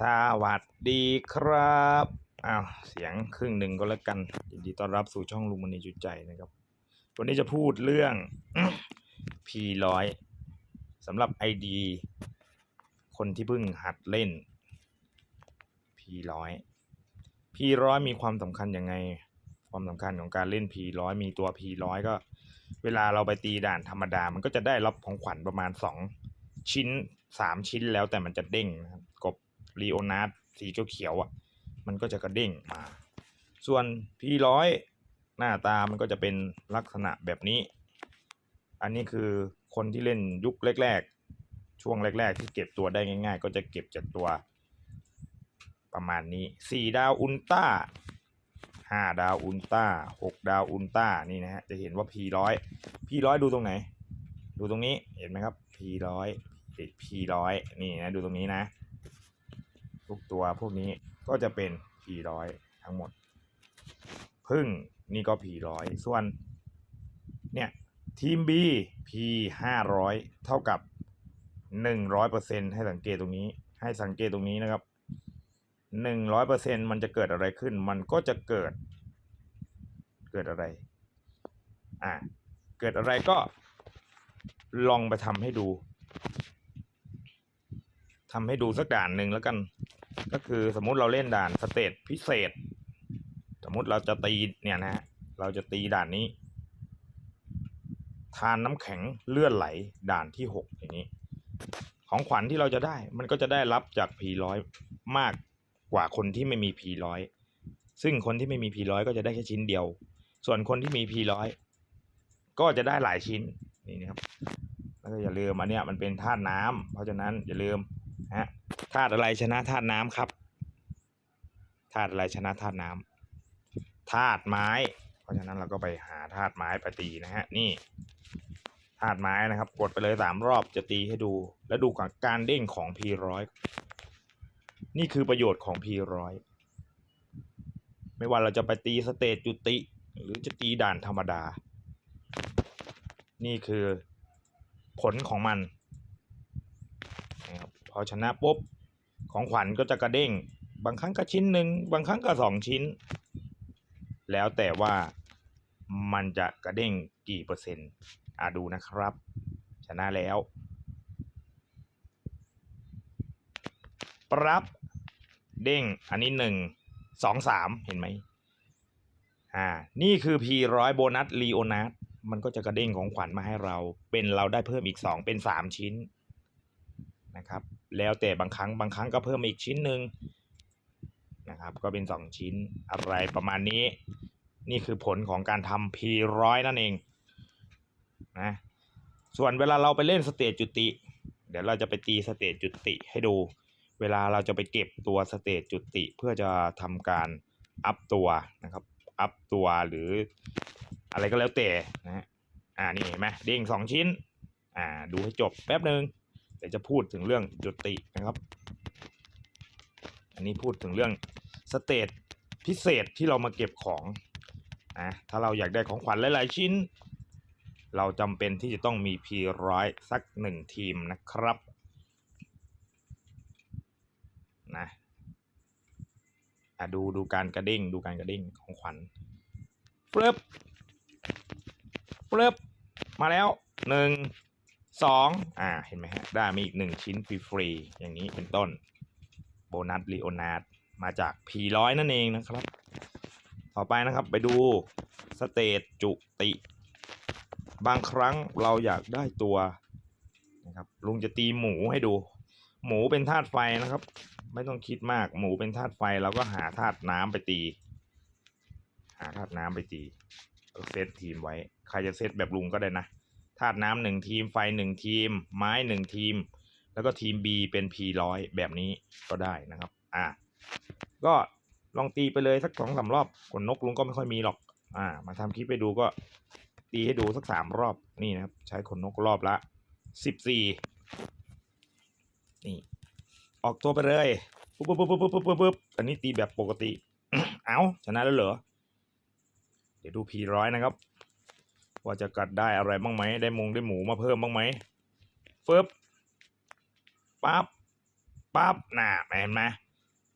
สวัสดีครับอ้าวเสียงครึ่งหนึ่งก็แล้วกันยินดีต้อนรับสู่ช่องลุงมณีจุดใจนะครับ วันนี้จะพูดเรื่อง P100 สำหรับ ID คนที่เพิ่งหัดเล่น P100 P100 มีความสำคัญยังไง ความสำคัญของการเล่น P100 มีตัว P100 ก็ เวลาเราไปตีด่านธรรมดา มันก็จะได้รับของขวัญประมาณ 2 ชิ้น 3 ชิ้นแล้วแต่มันจะเด้งนะครับกบ ลีโอนาร์ดสีเขียวๆอะ มันก็จะกระเด้งมา ส่วน P100 หน้าตามันก็จะเป็นลักษณะแบบนี้ อันนี้คือคนที่เล่นยุคแรก ๆ ช่วงแรก ๆ ที่เก็บตัวได้ง่าย ๆ ก็จะเก็บจากตัว ประมาณนี้4ดาวอุลตร้า5ดาวอุลต้า6ดาวอุลต้านี่นะฮะจะเห็นว่า P100 P100 ดูตรงไหน ดูตรงนี้เห็นไหมครับ P100 P100 นี่นะดูตรงนี้นะ ทุกตัวพวกนี้ก็จะเป็น P100 ทั้งหมด พึ่งนี่ก็ P100 ส่วน เนี่ย ทีม B P500 เท่ากับ100%ให้สังเกตตรงนี้ ให้สังเกตตรงนี้นะครับ100%มันจะเกิดอะไรขึ้น มันก็จะเกิด เกิดอะไร อ่า เกิดอะไรก็ลองไปทำให้ดู ทำให้ดูสักด่านหนึ่งแล้วกัน ก็คือสมมุติเราเล่นด่านสเตจพิเศษ สมมุติเราจะตีเนี่ยนะฮะเราจะตีด่านนี้ ทานน้ำแข็งเลื่อนไหลด่านที่หกอย่างนี้ ของขวัญที่เราจะได้ มันก็จะได้รับจากพีร้อยมากกว่าคนที่ไม่มีพีร้อยซึ่งคนที่ไม่มีพีร้อยก็จะได้แค่ชิ้นเดียว ส่วนคนที่มีพีร้อยก็จะได้หลายชิ้นนี่นะครับแล้วก็อย่าลืมอันเนี้ยมันเป็นธาตุน้ำเพราะฉะนั้นอย่าลืมนะ ฮะธาตุอะไรชนะธาตุน้ำครับธาตุอะไรชนะธาตุน้ำธาตุไม้ เพราะฉะนั้นเราก็ไปหาธาตุไม้ไปตีนะฮะนี่ธาตุไม้นะครับ กดไปเลยสามรอบจะตีให้ดู แล้วดูการเด้งของ P100 นี่คือประโยชน์ของ P100 ไม่ว่าเราจะไปตีสเตจจุติ หรือจะตีด่านธรรมดา นี่คือผลของมัน พอชนะปุ๊บของขวัญก็จะกระเด้ง บางครั้งก็ชิ้นหนึ่งบางครั้งก็สองชิ้น แล้วแต่ว่ามันจะกระเด้งกี่เปอร์เซ็นต์อะดูนะครับ ชนะแล้วปรับเด้งอันนี้หนึ่งสองสามเห็นไหมอ่า นี่คือ P ร้อยโบนัสลีโอนัสมันก็จะกระเด้งของขวัญมาให้เรา เป็นเราได้เพิ่มอีกสองเป็นสามชิ้นนะครับ แล้วแต่บางครั้งบางครั้งก็เพิ่มอีกชิ้นหนึ่งนะครับ ก็เป็นสองชิ้นอะไรประมาณนี้ นี่คือผลของการทำ P ร้อยนั่นเองนะส่วนเวลาเราไปเล่นสเตจจุติ เดี๋ยวเราจะไปตีสเตจจุติให้ดู เวลาเราจะไปเก็บตัวสเตจจุติเพื่อจะทำการอัพตัวนะครับอัพตัวหรืออะไรก็แล้วแต่นะฮะอ่านี่เห็นไหมเด้งสองชิ้น อ่า ดูให้จบแป๊บหนึ่ง เดี๋ยวจะพูดถึงเรื่องจุตินะครับ อันนี้พูดถึงเรื่องสเตจพิเศษที่เรามาเก็บของนะถ้าเราอยากได้ของขวัญหลาย ๆ ชิ้น เราจำเป็นที่จะต้องมี P100 สักหนึ่งทีมนะครับนะอะดูดูการกระเด้งดูการกระเด้งของขวัญเฟิบเฟิบมาแล้วหนึ่ง สองอ่า เห็นไหมฮะ ได้มีอีกหนึ่งชิ้นฟรีๆอย่างนี้เป็นต้น โบนัสลีโอนาร์ดมาจาก P100 นั่นเองนะครับ ต่อไปนะครับไปดูสเตจจุติ บางครั้งเราอยากได้ตัวนะครับลุงจะตีหมูให้ดู หมูเป็นธาตุไฟนะครับ ไม่ต้องคิดมากหมูเป็นธาตุไฟเราก็หาธาตุน้ำไปตี หาธาตุน้ำไปตีเซตทีมไว้ ใครจะเซตแบบลุงก็ได้นะ ธาตุน้ำหนึ่งทีม ไฟหนึ่งทีม ไม้หนึ่งทีม แล้วก็ทีม B เป็น P ร้อยแบบนี้ก็ได้นะครับ อะก็ลองตีไปเลยสักสองสามรอบขนนกลุงก็ไม่ค่อยมีหรอก อ่า มาทำคลิปไปดูก็ ตีให้ดูสักสามรอบนี่นะครับ ใช้ขนนกรอบละสิบสี่นี่ ออกตัวไปเลยปุ๊บปุ๊บปุ๊บปุ๊บปุ๊บปุ๊บปุ๊บอันนี้ตีแบบปกติ เอาชนะแล้วเหรอ เดี๋ยวดูพีร้อยนะครับ ว่าจะกัดได้อะไรบ้างไหมได้มงได้หมูมาเพิ่มบ้างไหมเฟึบปั๊บปั๊บน่ะเห็นไหม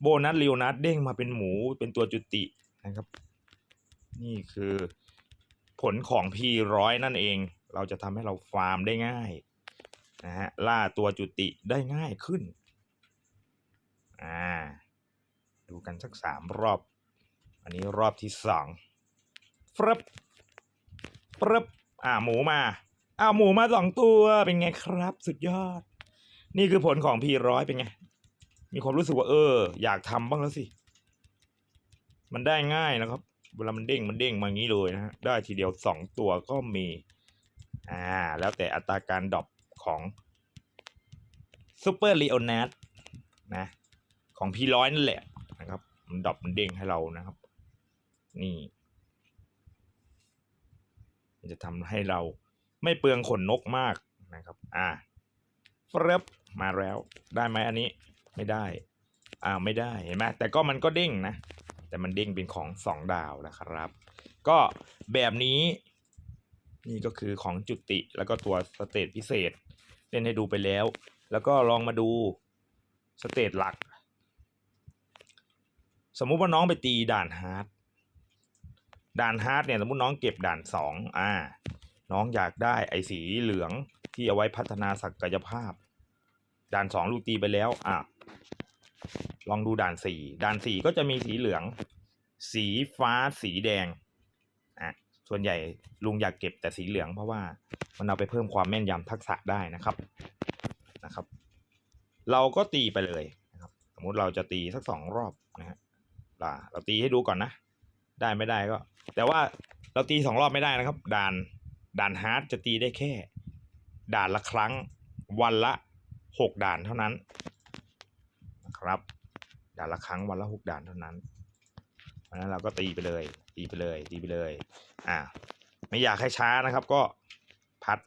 โบนัสเรียวนัสเด้งมาเป็นหมูเป็นตัวจุตินะครับ นี่คือผลของ P100 นั่นเอง เราจะทำให้เราฟาร์มได้ง่ายนะฮะล่าตัวจุติได้ง่ายขึ้นอ่าดูกันสักสามรอบ อันนี้รอบที่สองฟรึบ ฟรึบอ่าหมูมาอ้าวหมูมาสองตัวเป็นไงครับ สุดยอด นี่คือผลของ P100 เป็นไง มีความรู้สึกว่าเออ อยากทำบ้างแล้วสิ มันได้ง่ายนะครับ เวลามันเด้งมันเด้งมาอย่างนี้เลยนะฮะได้ทีเดียวสองตัวก็มี อ่า แล้วแต่อัตราการดรอปของซูเปอร์ลีโอนัสนะ ของพีร้อยนั่นแหละนะครับ มันดรอปมันเด้งให้เรานะครับ นี่ จะทำให้เราไม่เปลืองขนนกมากนะครับ อ่าเฟรบมาแล้ว ได้ไหมอันนี้ไม่ได้ อ่าไม่ได้เห็นไหมแต่ก็มันก็เด้งนะ แต่มันเด้งเป็นของสองดาวนะครับ ก็แบบนี้นี่ก็คือของจุติแล้วก็ตัวสเตจพิเศษ เล่นให้ดูไปแล้ว แล้วก็ลองมาดูสเตจหลัก สมมุติว่าน้องไปตีด่านฮาร์ด ด่านฮาร์ดเนี่ยสมมติน้องเก็บด่านสองอ่า น้องอยากได้ไอ้สีเหลืองที่เอาไว้พัฒนาศักยภาพ ด่านสองลูกตีไปแล้วอะลองดูด่านสี่ด่านสี่ก็จะมีสีเหลือง สีฟ้าสีแดงอะส่วนใหญ่ลุงอยากเก็บแต่สีเหลืองเพราะว่ามันเอาไปเพิ่มความแม่นยำทักษะได้นะครับนะครับ เราก็ตีไปเลยนะครับ สมมุติเราจะตีสักสองรอบนะฮะล่ะเราตีให้ดูก่อนนะ ได้ไม่ได้ก็ แต่ว่าเราตีสองรอบไม่ได้นะครับ ด่านด่านฮาร์ดจะตีได้แค่ ด่านละครั้งวันละหกด่านเท่านั้นนะครับ ด่านละครั้งวันละหกด่านเท่านั้นเพราะฉะนั้นเราก็ตีไปเลย ตีไปเลย ตีไปเลย อ่า ไม่อยากให้ช้านะครับ ก็พัด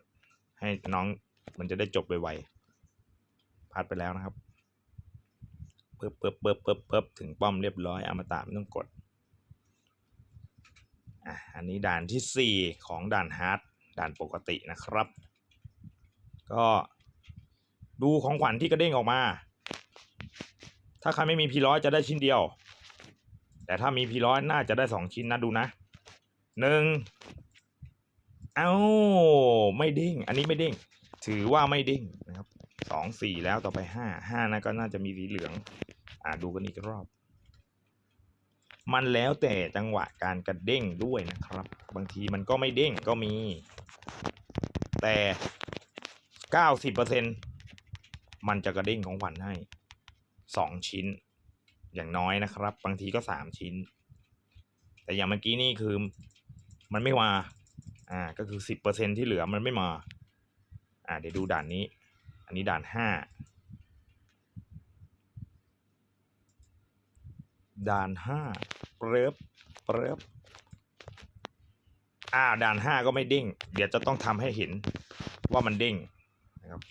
ให้น้องมันจะได้จบไวๆพัดไปแล้วนะครับเปิบเปิบเปิบเปิบเปิบถึงป้อมเรียบร้อยอมตะไม่ต้องกด อะอันนี้ด่านที่สี่ของด่านฮาร์ดด่านปกตินะครับ ก็ดูของขวัญที่กระเด้งออกมา ถ้าใครไม่มีพีร้อยจะได้ชิ้นเดียว แต่ถ้ามีพีร้อยน่าจะได้สองชิ้นนะดูนะหนึ่งเอ้าไม่เด้ง อันนี้ไม่เด้ง ถือว่าไม่เด้งนะครับสองสี่แล้วต่อไปห้าห้านะก็น่าจะมีสีเหลือง อ่าดูกันอีกรอบ มันแล้วแต่จังหวะการกระเด้งด้วยนะครับ บางทีมันก็ไม่เด้งก็มี แต่ 90%มันจะกระเด้งของขวัญให้ 2 ชิ้น อย่างน้อยนะครับ บางทีก็ 3 ชิ้น แต่อย่างเมื่อกี้นี่คือมันไม่มา อ่า ก็คือ 10%ที่เหลือมันไม่มา อ่า เดี๋ยวดูด่านนี้ อันนี้ด่าน 5 ด่านห้าเปรบเปรบอ่าด่านห้าก็ไม่เด้ง เดี๋ยวจะต้องทำให้เห็นว่ามันเด้งนะครับ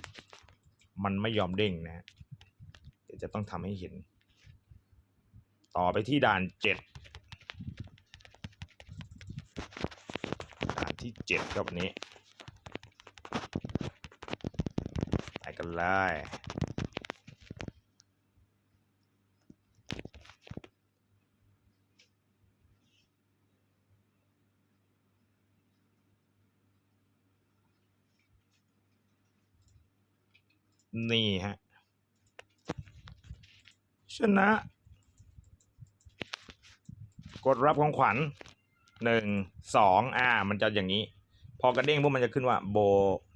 มันไม่ยอมเด้งนะฮะเดี๋ยวจะต้องทำให้เห็น ต่อไปที่ด่านเจ็ดด่านที่เจ็ดครับวันนี้ ไปกันเลย นี่ฮะ ชนะ กดรับของขวัญหนึ่งสองอ่า มันจะอย่างนี้ พอกระเด้งพวกมันจะขึ้นว่าโบ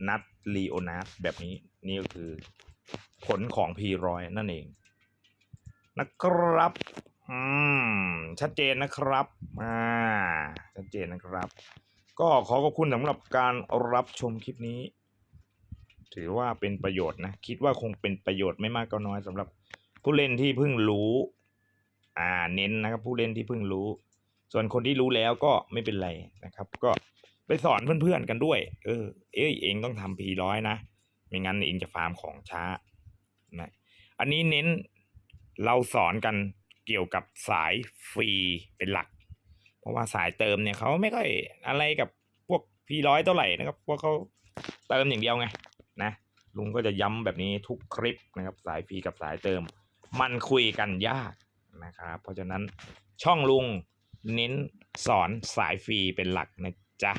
นัสลีโอนัสแบบนี้ นี่ก็คือ ผลของ P100 นั่นเอง นะครับ อืม ชัดเจนนะครับ อ่า ชัดเจนนะครับ ก็ขอขอบคุณสำหรับการรับชมคลิปนี้ ถือว่าเป็นประโยชน์นะ คิดว่าคงเป็นประโยชน์ไม่มากก็น้อยสำหรับผู้เล่นที่เพิ่งรู้ อ่าเน้นนะครับ ผู้เล่นที่เพิ่งรู้ ส่วนคนที่รู้แล้วก็ไม่เป็นไรนะครับ ก็ไปสอนเพื่อนๆกันด้วย เออ เอ้ยเองต้องทำพีร้อยนะไม่งั้นเองจะฟาร์มของช้านะอันนี้เน้นเราสอนกันเกี่ยวกับสายฟรีเป็นหลัก เพราะว่าสายเติมเนี่ยเขาไม่ค่อยอะไรกับพวกพีร้อยเท่าไหร่นะครับพวกเขาเติมอย่างเดียวไง นะลุงก็จะย้ำแบบนี้ทุกคลิปนะครับ สายฟรีกับสายเติม มันคุยกันยากนะครับเพราะฉะนั้นช่องลุงเน้นสอนสายฟรีเป็นหลักนะจ๊ะ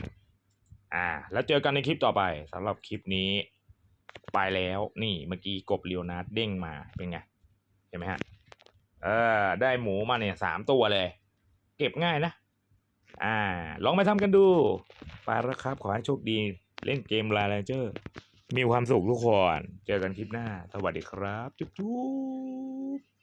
อ่า แล้วเจอกันในคลิปต่อไปสำหรับคลิปนี้ ไปแล้วนี่เมื่อกี้กบเลียวนาดเด้งมาเป็นไงเห็นไหมฮะเออได้หมูมาเนี่ยสามตัวเลย เก็บง่ายนะ อ่า ลองไปทำกันดู ไปแล้วครับ ขอให้โชคดี เล่นเกมลาเลเจอร์ มีความสุขทุกคน เจอกันคลิปหน้า สวัสดีครับ จุ๊บจุ๊บ